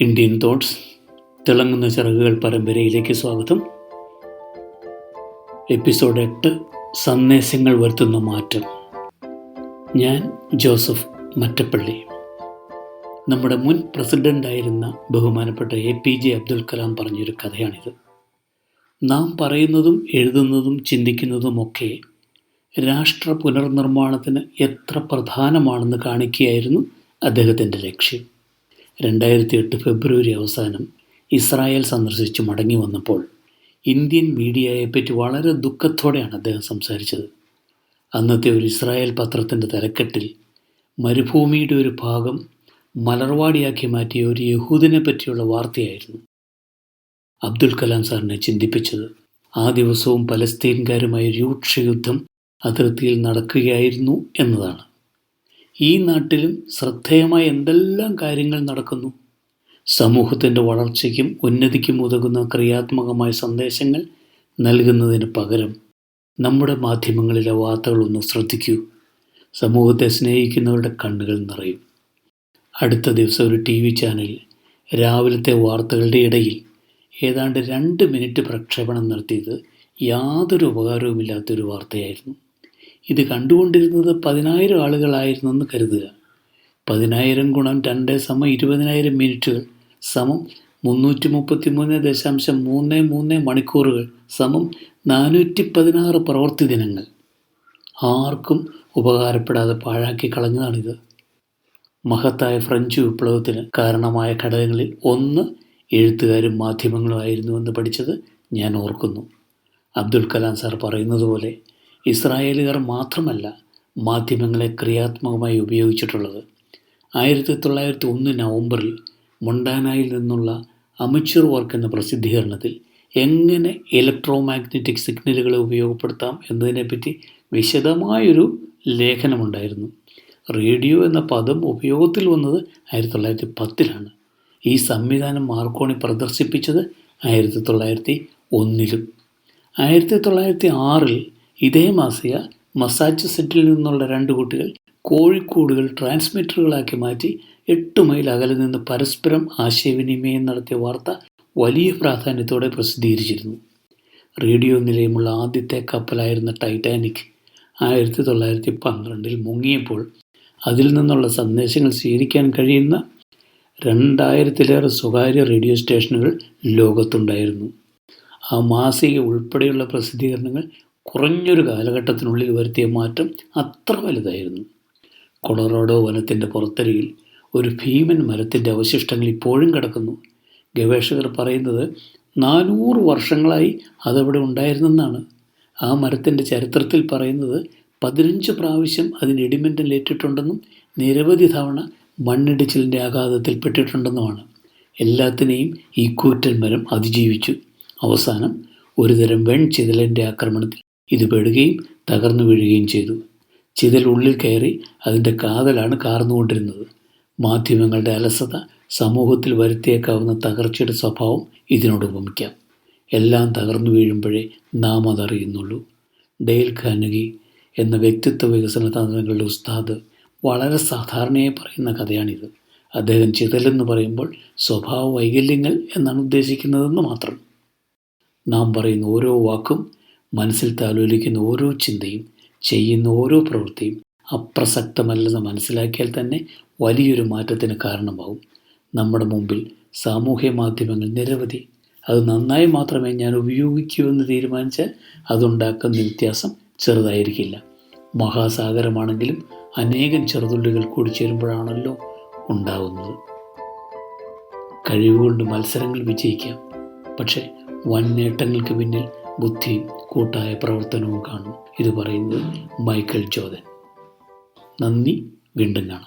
Indian thoughts തിളങ്ങുന്ന ചിറകുകൾ പരമ്പരയിലേക്ക് സ്വാഗതം. എപ്പിസോഡ് എട്ട് സന്ദേശങ്ങൾ വരുത്തുന്ന മാറ്റം. ഞാൻ ജോസഫ് മറ്റപ്പള്ളി. നമ്മുടെ മുൻ പ്രസിഡന്റായിരുന്ന ബഹുമാനപ്പെട്ട A P J Abdul Kalam പറഞ്ഞൊരു കഥയാണിത്. നാം പറയുന്നതും എഴുതുന്നതും ചിന്തിക്കുന്നതുമൊക്കെ രാഷ്ട്ര പുനർനിർമ്മാണത്തിന് എത്ര പ്രധാനമാണെന്ന് കാണിക്കുകയായിരുന്നു അദ്ദേഹത്തിന്റെ ലക്ഷ്യം. രണ്ടായിരത്തി എട്ട് ഫെബ്രുവരി അവസാനം ഇസ്രായേൽ സന്ദർശിച്ച് മടങ്ങി വന്നപ്പോൾ ഇന്ത്യൻ മീഡിയയെപ്പറ്റി വളരെ ദുഃഖത്തോടെയാണ് അദ്ദേഹം സംസാരിച്ചത്. അന്നത്തെ ഒരു ഇസ്രായേൽ പത്രത്തിന്റെ തലക്കെട്ടിൽ മരുഭൂമിയുടെ ഒരു ഭാഗം മലർവാടിയാക്കി മാറ്റിയ ഒരു യഹൂദിനെ പറ്റിയുള്ള വാർത്തയായിരുന്നു അബ്ദുൽ കലാം സാറിനെ ചിന്തിപ്പിച്ചത്. ആ ദിവസവും പലസ്തീൻകാരുമായി രൂക്ഷയുദ്ധം അതിർത്തിയിൽ നടക്കുകയായിരുന്നു എന്നതാണ്. ഈ നാട്ടിലും ശ്രദ്ധേയമായ എന്തെല്ലാം കാര്യങ്ങൾ നടക്കുന്നു? സമൂഹത്തിന്റെ വളർച്ചയ്ക്കും ഉന്നതിക്കും ഉതകുന്ന ക്രിയാത്മകമായ സന്ദേശങ്ങൾ നൽകുന്നതിന് പകരം നമ്മുടെ മാധ്യമങ്ങളിലെ വാർത്തകളൊന്ന് ശ്രദ്ധിക്കൂ. സമൂഹത്തെ സ്നേഹിക്കുന്നവരുടെ കണ്ണുകൾ നിറയും. അടുത്ത ദിവസം ഒരു ടി വി ചാനലിൽ രാവിലത്തെ വാർത്തകളുടെ ഇടയിൽ ഏതാണ്ട് രണ്ട് മിനിറ്റ് പ്രക്ഷേപണം നടത്തിയത് യാതൊരു ഉപകാരവുമില്ലാത്തൊരു വാർത്തയായിരുന്നു. ഇത് കണ്ടുകൊണ്ടിരുന്നത് പതിനായിരം ആളുകളായിരുന്നെന്ന് കരുതുക. പതിനായിരം ഗുണം രണ്ട് സമം ഇരുപതിനായിരം മിനിറ്റുകൾ സമം മുന്നൂറ്റി മുപ്പത്തി മൂന്ന് ദശാംശം മൂന്ന് മൂന്ന് മണിക്കൂറുകൾ സമം നാനൂറ്റി പതിനാറ് പ്രവൃത്തി ദിനങ്ങൾ. ആർക്കും ഉപകാരപ്പെടാതെ പാഴാക്കി കളഞ്ഞതാണിത്. മഹത്തായ ഫ്രഞ്ച് വിപ്ലവത്തിന് കാരണമായ ഘടകങ്ങളിൽ ഒന്ന് എഴുത്തുകാരും മാധ്യമങ്ങളും ആയിരുന്നുവെന്ന് പഠിച്ചത് ഞാൻ ഓർക്കുന്നു. അബ്ദുൽ കലാം സാർ പറയുന്നത് പോലെ ഇസ്രായേലുകാർ മാത്രമല്ല മാധ്യമങ്ങളെ ക്രിയാത്മകമായി ഉപയോഗിച്ചിട്ടുള്ളത്. ആയിരത്തി തൊള്ളായിരത്തി ഒന്ന് നവംബറിൽ മൊണ്ടാനായിൽ നിന്നുള്ള അമച്വർ വർക്ക് എന്ന പ്രസിദ്ധീകരണത്തിൽ എങ്ങനെ ഇലക്ട്രോ മാഗ്നറ്റിക് സിഗ്നലുകളെ ഉപയോഗപ്പെടുത്താം എന്നതിനെപ്പറ്റി വിശദമായൊരു ലേഖനമുണ്ടായിരുന്നു. റേഡിയോ എന്ന പദം ഉപയോഗത്തിൽ വന്നത് ആയിരത്തി തൊള്ളായിരത്തി പത്തിലാണ് ഈ സംവിധാനം മാർക്കോണി പ്രദർശിപ്പിച്ചത് ആയിരത്തി തൊള്ളായിരത്തി ഒന്നിലും ആയിരത്തി തൊള്ളായിരത്തി ആറിൽ ഇതേ മാസിക മസാച്ചുസെറ്റിൽ നിന്നുള്ള രണ്ട് കുട്ടികൾ കോഴിക്കോടുകൾ ട്രാൻസ്മിറ്ററുകളാക്കി മാറ്റി എട്ട് മൈൽ അകലെ നിന്ന് പരസ്പരം ആശയവിനിമയം നടത്തിയ വാർത്ത വലിയ പ്രാധാന്യത്തോടെ പ്രസിദ്ധീകരിച്ചിരുന്നു. റേഡിയോ നിലയമുള്ള ആദ്യത്തെ കപ്പലായിരുന്ന ടൈറ്റാനിക് ആയിരത്തി തൊള്ളായിരത്തി പന്ത്രണ്ടിൽ മുങ്ങിയപ്പോൾ അതിൽ നിന്നുള്ള സന്ദേശങ്ങൾ സ്വീകരിക്കാൻ കഴിയുന്ന രണ്ടായിരത്തിലേറെ സ്വകാര്യ റേഡിയോ സ്റ്റേഷനുകൾ ലോകത്തുണ്ടായിരുന്നു. ആ മാസിക ഉൾപ്പെടെയുള്ള പ്രസിദ്ധീകരണങ്ങൾ കുറഞ്ഞൊരു കാലഘട്ടത്തിനുള്ളിൽ വരുത്തിയ മാറ്റം അത്ര വലുതായിരുന്നു. കൊളറാഡോ വനത്തിന്റെ പുറത്തരികിൽ ഒരു ഭീമൻ മരത്തിന്റെ അവശിഷ്ടങ്ങൾ ഇപ്പോഴും കിടക്കുന്നു. ഗവേഷകർ പറയുന്നത് നാനൂറ് വർഷങ്ങളായി അതവിടെ ഉണ്ടായിരുന്നെന്നാണ്. ആ മരത്തിന്റെ ചരിത്രത്തിൽ പറയുന്നത് പതിനഞ്ച് പ്രാവശ്യം അതിന് ഇടിമിന്നലേറ്റിട്ടുണ്ടെന്നും നിരവധി തവണ മണ്ണിടിച്ചിലിന്റെ ആഘാതത്തിൽ പെട്ടിട്ടുണ്ടെന്നുമാണ്. എല്ലാത്തിനെയും ഈ കൂറ്റൻ മരം അതിജീവിച്ചു. അവസാനം ഒരുതരം വെൺ ചിതലിന്റെ ആക്രമണത്തിൽ ഇത് പെടുകയും തകർന്നു വീഴുകയും ചെയ്തു. ചിതൽ ഉള്ളിൽ കയറി അതിന്റെ കാതലാണ് കാർന്നുകൊണ്ടിരുന്നത്. മാധ്യമങ്ങളുടെ അലസത സമൂഹത്തിൽ വരുത്തിയേക്കാവുന്ന തകർച്ചയുടെ സ്വഭാവം ഇതിനോട് ഉപമിക്കാം എല്ലാം തകർന്നു വീഴുമ്പോഴേ നാം അതറിയുന്നുള്ളൂ. ഡെയിൽ ഖാനഗി എന്ന വ്യക്തിത്വ വികസന തന്ത്രങ്ങളുടെ ഉസ്താദ് വളരെ സാധാരണയായി പറയുന്ന കഥയാണിത്. അദ്ദേഹം ചിതലെന്ന് പറയുമ്പോൾ സ്വഭാവ വൈകല്യങ്ങൾ എന്നാണ് ഉദ്ദേശിക്കുന്നതെന്ന് മാത്രം. നാം പറയുന്ന ഓരോ വാക്കും മനസ്സിൽ താലോലിക്കുന്ന ഓരോ ചിന്തയും ചെയ്യുന്ന ഓരോ പ്രവൃത്തിയും അപ്രസക്തമല്ലെന്ന് മനസ്സിലാക്കിയാൽ തന്നെ വലിയൊരു മാറ്റത്തിന് കാരണമാവും. നമ്മുടെ മുമ്പിൽ സാമൂഹ്യ മാധ്യമങ്ങൾ നിരവധി. അത് നന്നായി മാത്രമേ ഞാൻ ഉപയോഗിക്കൂ എന്ന് തീരുമാനിച്ചാൽ അതുണ്ടാക്കുന്ന വ്യത്യാസം ചെറുതായിരിക്കില്ല. മഹാസാഗരമാണെങ്കിലും അനേകം ചെറുതുള്ളികൾ കൂടി ചേരുമ്പോഴാണല്ലോ ഉണ്ടാവുന്നത്. കഴിവുകൊണ്ട് മത്സരങ്ങൾ വിജയിക്കാം. പക്ഷേ വൻ നേട്ടങ്ങൾക്ക് പിന്നിൽ ബുദ്ധിയും കൂട്ടായ പ്രവർത്തനവും കാണും. ഇത് പറയുന്നത് മൈക്കൽ ചോദൻ നന്ദി വീണ്ടും കാണാം.